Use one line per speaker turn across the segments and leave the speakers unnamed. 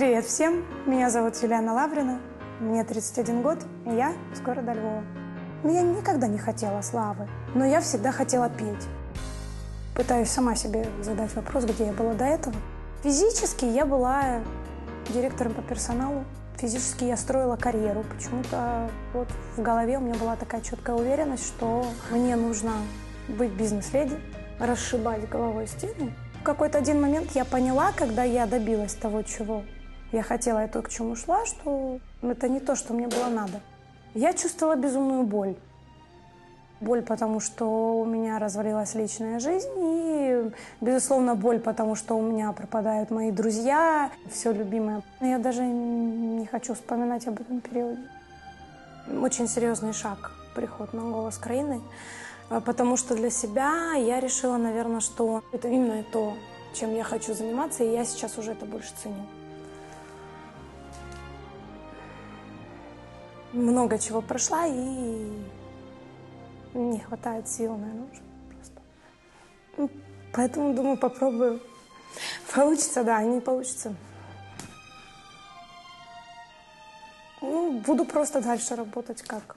Привет всем, меня зовут Юлиана Лаврина, мне 31 год, и я из города Львова. Я никогда не хотела славы, но я всегда хотела петь. Пытаюсь сама себе задать вопрос, где я была до этого. Физически я была директором по персоналу. Физически я строила карьеру. Почему-то вот в голове у меня была такая четкая уверенность, что мне нужно быть бизнес-леди, расшибать головой стены. В какой-то один момент я поняла, когда я добилась того, чего я хотела и к чему шла, что это не то, что мне было надо. Я чувствовала безумную боль. Боль, потому что у меня развалилась личная жизнь, и, безусловно, боль, потому что у меня пропадают мои друзья, все любимое. Я даже не хочу вспоминать об этом периоде. Очень серьезный шаг приход на голос краины, а, потому что для себя я решила, наверное, что это именно то, чем я хочу заниматься, и я сейчас уже это больше ценю. Много чего прошла, и не хватает сил, наверное, уже просто. Ну, Поэтому, думаю, попробую. Получится, да, не получится. Ну, буду просто дальше работать как.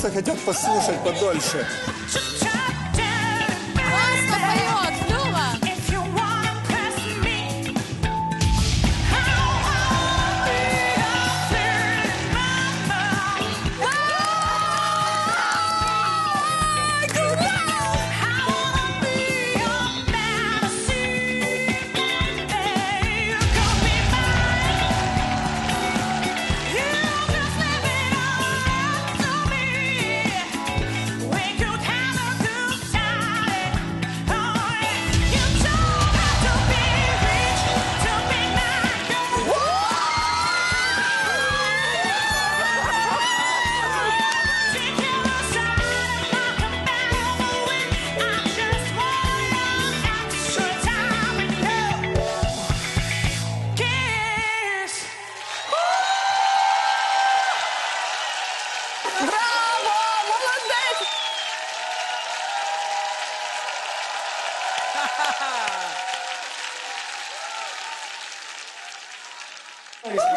Просто хотят послушать подольше.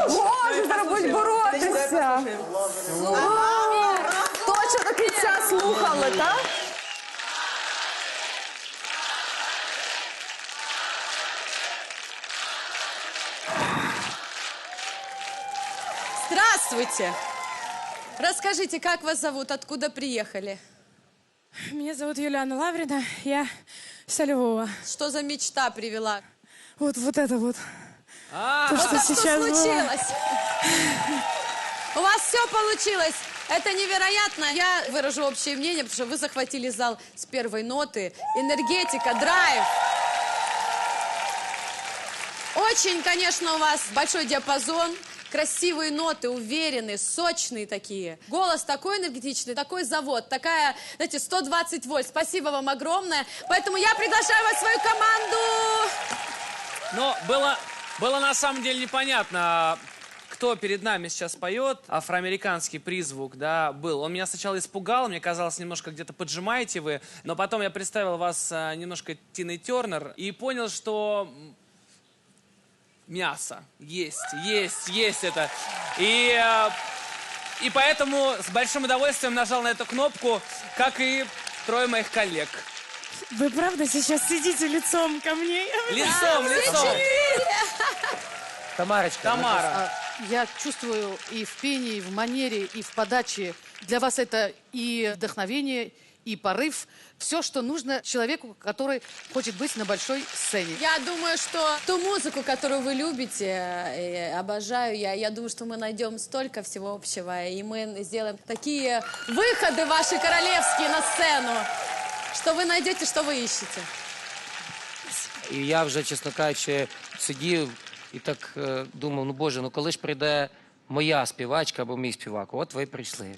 Боже, зараз будуть боротися.
Точно до кінця слухали, так?
Здравствуйте! Расскажите, как вас зовут, откуда приехали?
Меня зовут Юлиана Лаврина, я со Львова.
Что за мечта привела?
Вот, вот это вот. То,
Вот
что сейчас было.
случилось? У вас все получилось. Это невероятно. Я выражу общее мнение, потому что вы захватили зал с первой ноты. Энергетика, драйв. Очень, конечно, у вас большой диапазон. Красивые ноты, уверенные, сочные такие. Голос такой энергетичный, такой завод, такая, знаете, 120 вольт. Спасибо вам огромное. Поэтому я приглашаю вас в свою команду.
Но было, было на самом деле непонятно,
кто перед нами сейчас поет, афроамериканский призвук, да, был. Он меня сначала испугал, мне казалось, немножко где-то поджимаете вы, но потом я представил вас а, немножко Тиной Тернер и понял, что мясо есть, есть, есть это. И, а, и поэтому с большим удовольствием нажал на эту кнопку, как и трое моих коллег.
Вы правда сейчас сидите лицом ко мне?
Лицом, лицом.
Тамарочка.
Тамара.
А, Я чувствую и в пении, и в манере, и в подаче. Для вас это и вдохновение, и порыв. Все, что нужно человеку, который хочет быть на большой сцене.
Я думаю, что ту музыку, которую вы любите, э, обожаю я, я думаю, что мы найдем столько всего общего, и мы сделаем такие выходы ваши королевские на сцену, что вы найдете, что вы ищете.
І я вже, чесно кажучи, сидів і так е, думав, ну боже, ну коли ж прийде моя співачка або мій співак? От ви прийшли.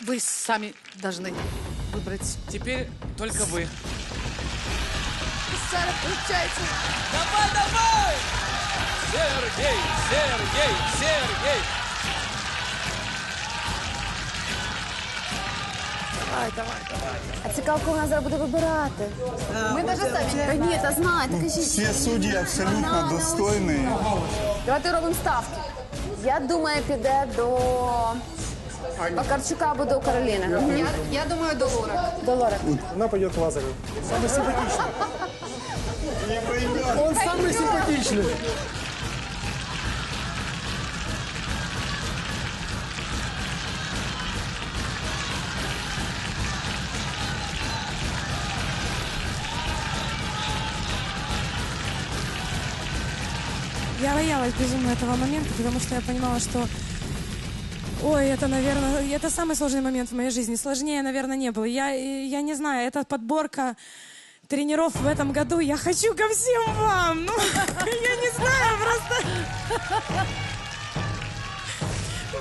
Вы сами должны выбрать.
Теперь только вы.
Сара, получается.
Давай, давай! Сергей, Сергей, Сергей!
А цікавко у нас зараз буде вибирати. Ми навіть самі. Та ні, та знаєте, кажіть.
Все судьи абсолютно достойные.
Давайте робимо ставки. Я думаю, піде до Бакарчука або до Кароліни. Я, я думаю, до Лори. До Лори.
Она пойдет к Лазарю. Самый симпатичный. Он самый симпатичный.
Боялась безумно этого момента, потому что я понимала, что... Ой, это, наверное, это самый сложный момент в моей жизни. Сложнее, наверное, не было. Я, я не знаю, это подборка тренеров в этом году. Я хочу ко всем вам. Ну, я не знаю, просто...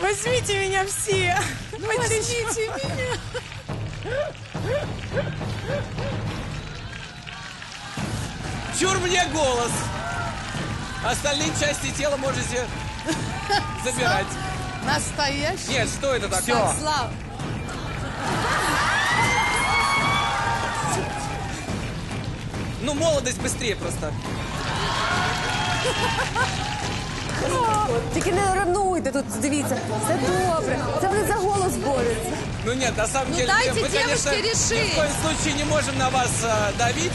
Возьмите меня все. Возьмите меня.
Чур мне голос! Остальные части тела можете забирать.
Настоящий.
Нет, что это такое?
Все.
Слава.
Ну, молодость быстрее просто.
Тільки не ревнуйте тут, дивіться. Все добре. Це вони за голос борються.
Ну нет, на самом
Ну,
деле, мы, конечно, ни в коем случае не можем на вас э, давить.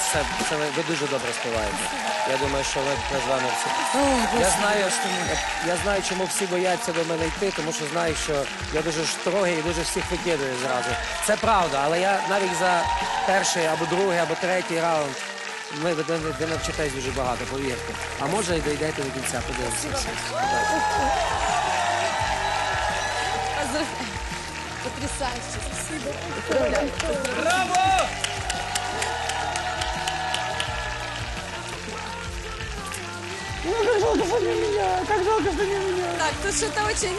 Вас все, це ви, ви дуже добре співаєте. Я думаю, що ви ми з вами всі. я знаю, я, я знаю, чому всі бояться до мене йти, тому що знаю, що я дуже строгий і дуже всіх викидаю зразу. Це правда, але я навіть за перший або другий, або третій раунд. Ми ви, ви, ви навчитесь дуже багато, повірте. А може і дійдете до кінця, подивимося.
Потрясающе.
Браво!
Так, тут что-то очень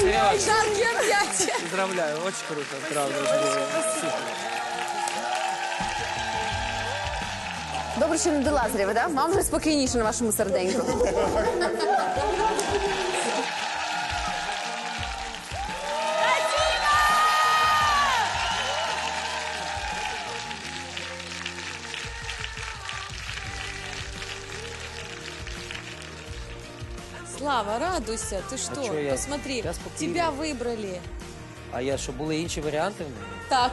Сереж,
жаркие объятия.
поздравляю, очень круто, правда. очень круто. Супер.
Добре, що не до Лазарєва, да? Вам вже спокійніше на вашому серденьку.
Слава, радуйся. Ты что?
чё я-
Посмотри,
я спокойно.
тебя выбрали.
А я що, були інші варіанти?
Так.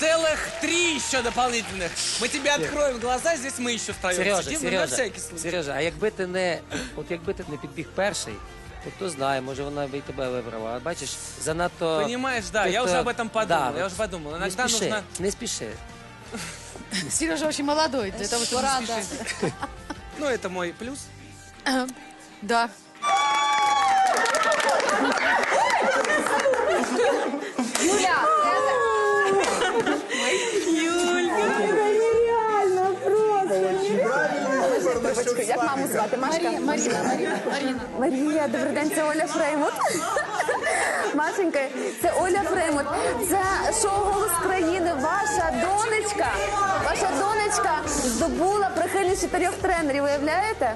Целых три еще дополнительных. Мы тебе откроем глаза, здесь мы еще втроем
Сережа,
сидим, ну, на
Сережа,
всякий случай.
Сережа, а якби ти не, от якби ти не підбіг перший, то хто знає, може вона би і тебе вибрала. А бачиш, занадто.
Понимаешь, да, я
Ти-то-
уже об этом подумал,
Да,
я
от
уже подумал.
Не
Иногда
спіши,
нужно...
не спіши.
Сережа очень молодой для того, чтобы
Рада.
спешить.
Ну, это мой плюс.
Да.
Юля!
Правильный выбор,
вибачте, як маму звати? Машка?
Марина, Марина, Марина.
Марія, добрий день, це Оля Фреймут. Машенька, це Оля Фреймут. Це шоу Голос країни. Ваша донечка, ваша донечка здобула прихильність чотирьох тренерів. Уявляєте?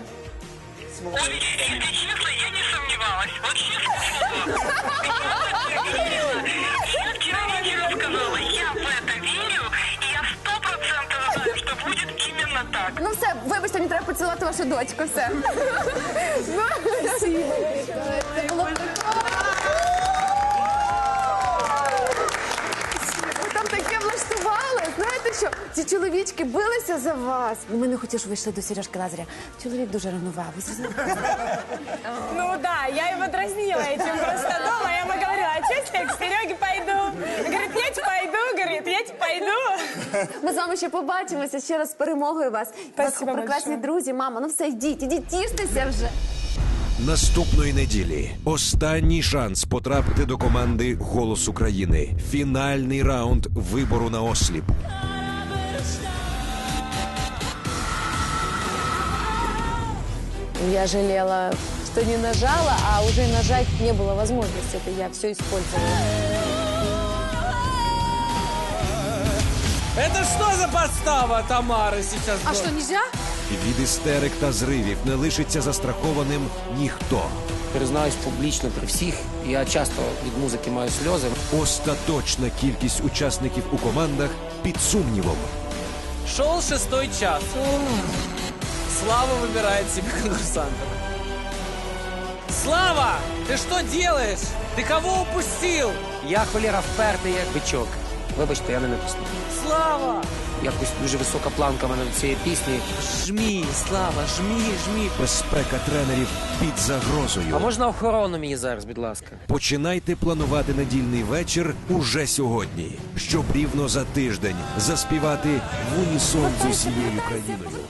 Я не сомневалась. Вот честно слово. Я вчера вечером сказала, я в это верю, и я сто процентов знаю, что будет именно так.
Ну все, вибачте, мені треба поцілувати вашу дочку. Все. Це було Ви Ці чоловічки билися за вас. Ну, Ми не хотіли, щоб ви йшли до Сережки Лазаря. Чоловік дуже ревнував. Ви зрозуміли?
Ну да, я его дразнила этим просто дома. Я ему говорила, а если я к Сереге пойду? Говорит, я тебе пойду, говорит, я тебе пойду.
Ми з вами ще побачимося. Ще раз з перемогою вас. Прекрасні
большое.
друзі, мама. Ну все, йдіть, ідіть, тіштеся вже.
Наступної неділі останній шанс потрапити до команди Голос України. Фінальний раунд вибору на осліп.
Я жалела, что не нажала, а уже нажать не было возможности. Это я все использовала.
Это что за подстава Тамары сейчас?
А
была?
что, нельзя?
Від істерик та зривів не лишиться застрахованим ніхто.
Признаюсь публічно при всіх. Я часто від музики маю сльози.
Остаточна кількість учасників у командах під сумнівом.
Шел шестой час. Слава выбирает себе конкурсантов. Слава, ты что делаешь? Ты кого упустил?
Я холєра впертий як бичок. Вибачте, я не написав.
Слава!
Якось дуже висока планка в мене до цієї пісні.
Жми, Слава, жми, жми.
Безпека тренерів під загрозою.
А можна охорону мені зараз, будь ласка?
Починайте планувати недільний вечір уже сьогодні, щоб рівно за тиждень заспівати в унісон з усією країною.